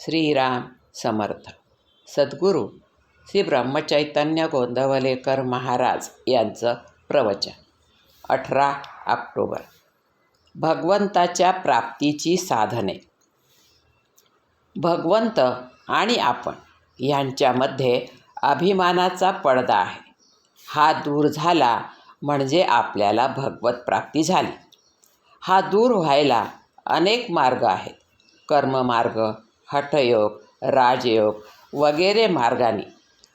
श्रीराम समर्थ. सद्गुरू श्री ब्रह्मचैतन्य गोंदवलेकर महाराज यांचं प्रवचन. अठरा ऑक्टोबर. भगवंताच्या प्राप्तीची साधने. भगवंत आणि आपण यांच्यामध्ये अभिमानाचा पडदा आहे. हा दूर झाला म्हणजे आपल्याला भगवत प्राप्ती झाली. हा दूर व्हायला अनेक मार्ग आहेत. कर्ममार्ग हठयोग राजयोग वगैरे मार्गाने.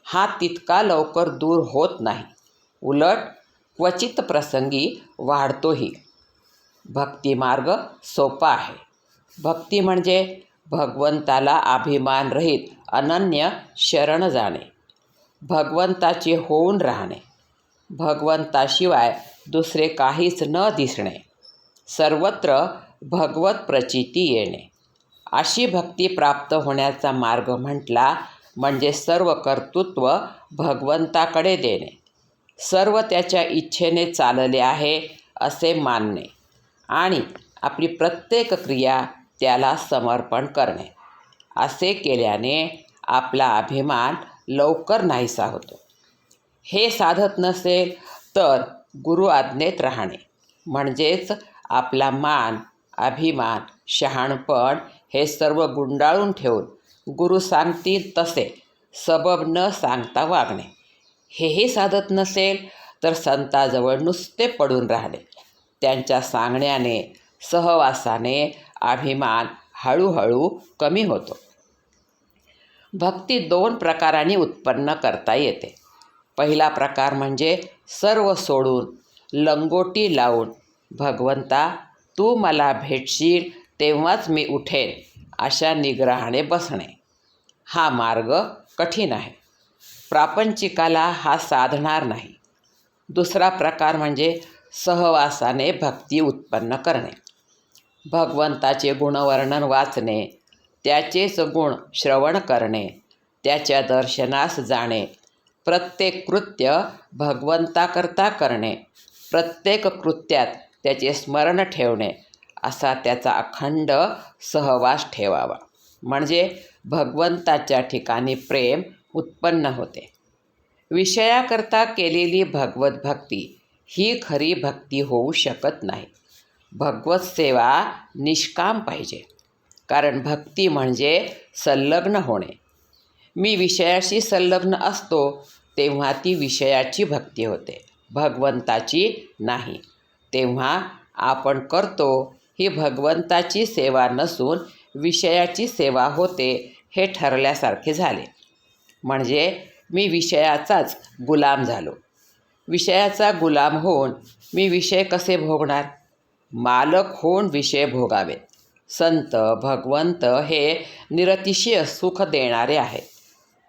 हा तितका लवकर दूर होत नाही. उलट क्वचित प्रसंगी वाढतोही. भक्तिमार्ग सोपा आहे. भक्ती म्हणजे भगवंताला अभिमानरहित अनन्य शरण जाणे. भगवंताचे होऊन राहणे. भगवंताशिवाय दुसरे काहीच न दिसणे. सर्वत्र भगवत प्रचिती येणे. अशी भक्ती प्राप्त होण्याचा मार्ग म्हटला म्हणजे सर्व कर्तृत्व भगवंताकडे देणे. सर्व त्याच्या इच्छेने चालले आहे असे मानणे आणि आपली प्रत्येक क्रिया त्याला समर्पण करणे. असे केल्याने आपला अभिमान लवकर नाहीसा होतो. हे साधत नसेल तर गुरु आज्ञेत राहणे. म्हणजेच आपला मान अभिमान शहाणपण हे सर्व गुंडाळून ठेवून गुरु सांगतील तसे सबब न सांगता वागणे. हेही साधत नसेल तर संताजवळ नुसते पडून राहणे त्यांच्या सांगण्याने सहवासाने अभिमान हळूहळू कमी होतो. भक्ती दोन प्रकारांनी उत्पन्न करता येते. पहिला प्रकार म्हणजे सर्व सोडून लंगोटी लावून भगवंता तू मला भेटशील तेव्हाच मी उठेन अशा निग्रहाने बसणे. हा मार्ग कठीण आहे. प्रापंचिकाला हा साधणार नाही. दुसरा प्रकार म्हणजे सहवासाने भक्ती उत्पन्न करणे. भगवंताचे गुणवर्णन वाचणे त्याचेच गुण श्रवण करणे त्याच्या दर्शनास जाणे प्रत्येक कृत्य भगवंताकरता करणे प्रत्येक कृत्यात त्याचे स्मरण ठेवणे असा त्याचा अखंड सहवास ठेवावा. म्हणजे भगवंताच्या ठिकाणी प्रेम उत्पन्न होते. विषयाकरता केलेली भगवत भक्ती ही खरी भक्ती होऊ शकत नाही. भगवत सेवा निष्काम पाहिजे. कारण भक्ती म्हणजे संलग्न होणे. मी विषयाशी संलग्न असतो तेव्हा ती विषयाची भक्ती होते. भगवंताची नाही. तेव्हा आपण करतो ही भगवंताची सेवा नसून विषयाची सेवा होते हे ठरल्यासारखे झाले. म्हणजे मी विषयाचाच गुलाम झालो. विषयाचा गुलाम होऊन मी विषय कसे भोगणार? मालक होऊन विषय भोगावेत. संत भगवंत हे निरतिशय सुख देणारे आहेत.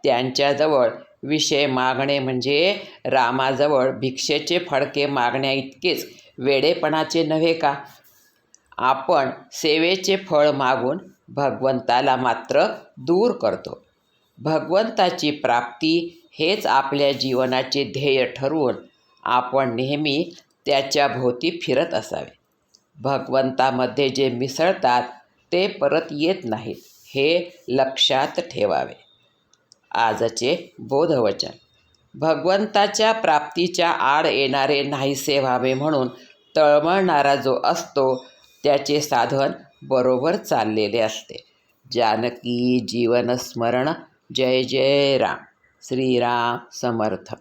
त्यांच्याजवळ विषय मागणे म्हणजे रामाजवळ भिक्षेचे फडके मागण्या इतकेच वेडेपणाचे नव्हे का? आपण सेवेचे फळ मागून भगवंताला मात्र दूर करतो. भगवंताची प्राप्ती हेच आपल्या जीवनाचे ध्येय ठरवून आपण नेहमी त्याच्या भोवती फिरत असावे. भगवंतामध्ये जे मिसळतात ते परत येत नाहीत हे लक्षात ठेवावे. आजचे बोधवचन. भगवंताच्या प्राप्तीच्या आड येणारे नाहीसे व्हावे म्हणून तळमळणारा जो असतो त्याचे साधन बरोबर चाललेले असते. जानकी जीवनस्मरण. जय जय राम. श्रीराम समर्थ.